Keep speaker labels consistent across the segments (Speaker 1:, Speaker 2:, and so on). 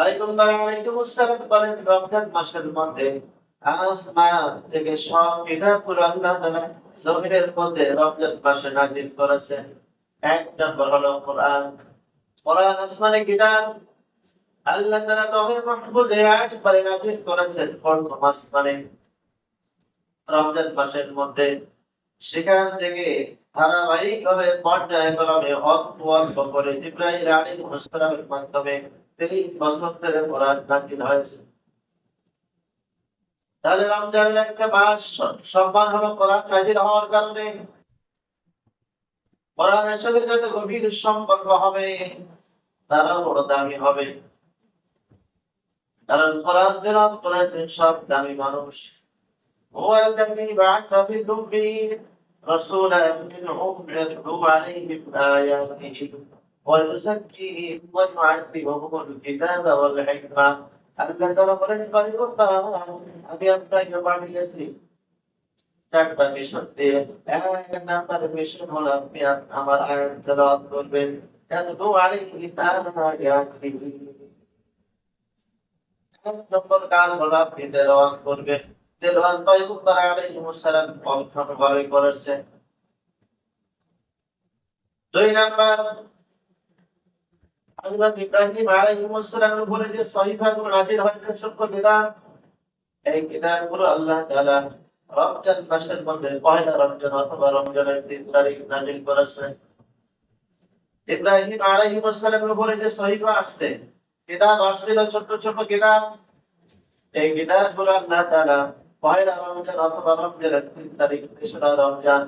Speaker 1: আলাইহিস সালাম মধ্যে থেকে সেখান থেকে ধারাবাহিকভাবে পর্যায়ক্রমে অল্প অল্প করে মাধ্যমে এই বসন্তের পরার দাখিল হয়েছে। তাহলে রমজানের একটা মাস সম্মান হলো কোরআন নাজির হওয়ার কারণে। কোরআনের সাথে যাতে গভীর সম্পর্ক হবে তারা বড় দামি হবে। কারণ কোরআন জেলাত করেছেন সব দামি মানুষ। ওয়াল্লাযী বা'আসা ফি দুম্মি রাসূলা মিনহুম ইয়াতলু আলাইহিম আয়াতিহি। آياته ويزكيهم ويعلمهم الكتاب والحكمة আল্লাহ তাআলা বলেন পয়গম্বর আমি আপনাকে পাঠিয়েছি চারটা মিশন দিয়ে এক নাম্বার মিশন হলো আপনি আপ- আমার আয়াত তেলাওয়াত করবেন ইয়াতলু আলাইহি আয়াতিহি এক নম্বর কাজ হলো আপনি তেলাওয়াত করবেন তেলাওয়াত পয়গম্বর আলাইহিস সালাম পঙ্খানুভাবে করেছেন দুই নাম্বার হযরত ইব্রাহিম আলাইহিস সালামের উপরে যে সহিফাগুলো তাআলা রমজান মাসের মধ্যে, পয়লা তিন তারিখ নাযিল করেছেন। ইব্রাহিম আলাইহিস সালামের উপরে যে সহিফা আসছে। কিতাব আসছিল ছোট ছোট কিতাব। এই কিতাবগুলো আল্লাহ তাআলা পয়লা রমজান অথবা রমজানের তিন তারিখ তেসরা রমজান,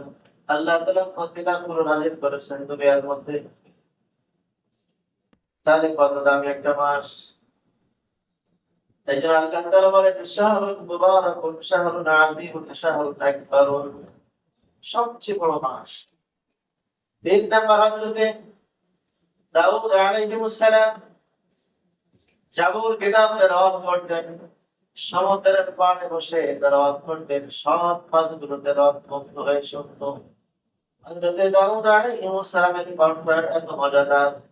Speaker 1: আল্লাহ তাআলা কিতাবগুলো নাযিল করেছেন দুনিয়ার মধ্যে। তাহলে কত দামি একটা মাস? এই জন্য সবচেয়ে বড় মাস। নাম্বার হযরতে দাউদ জাবুর কিতাব তেলাওয়াত করতেন। সমুদ্রের পাড়ে বসে তেলাওয়াত করতেন। সব মাছগুলো তেলাওয়াত মুক্ত হয়ে শুনতো। হযরতে দাউদ আলাইহিস সালামের কণ্ঠ এত মজাদার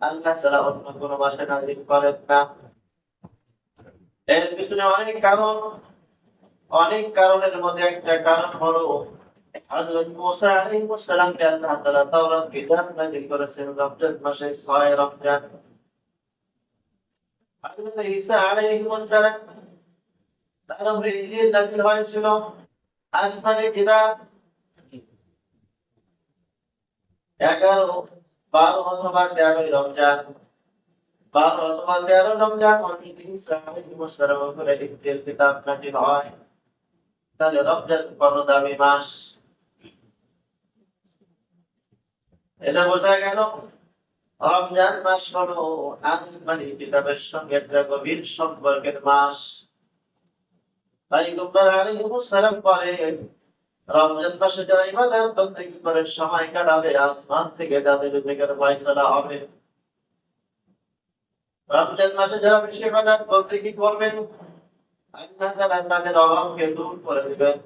Speaker 1: আল্লাহ তাআলা অন্য কোন মাসে নাযিল করেন না। এর পিছনে অনেক কারণ। অনেক কারণের মধ্যে একটা কারণ হলো, হযরত মুসা আলাইহিস সালামকে আল্লাহ তাআলা তাওরাত কিতাব নাযিল করেছেন রমজান মাসে ছয় রমজান। হযরত ঈসা আলাইহিস সালাম তার উপরে ইনজিল নাযিল হয়েছিল। আসমানি কিতাব। এগারো বারো অথবা তেরোই রমজান। বারো অথবা তেরো রমজান সালামের উপরে ইনজিল কিতাব নাযিল হয়। তাহলে রমজান বড় দামি মাস। এটা বোঝা গেল? রমজান মাস হলো আসমানি কিতাবের সঙ্গে একটা গভীর সম্পর্কের মাস। পয়গম্বর আলাইহিস সালাম বলেন রমজান মাসে যারা ইবাদত বন্দেগী করে সময় কাটাবে, আসমান থেকে তাদের রিজিকের ফয়সালা হবে। রমজান মাসে যারা বেশি ইবাদত বন্দেগী করবেন আল্লাহ তাআলা তাদের অভাবকে দূর করে দিবেন।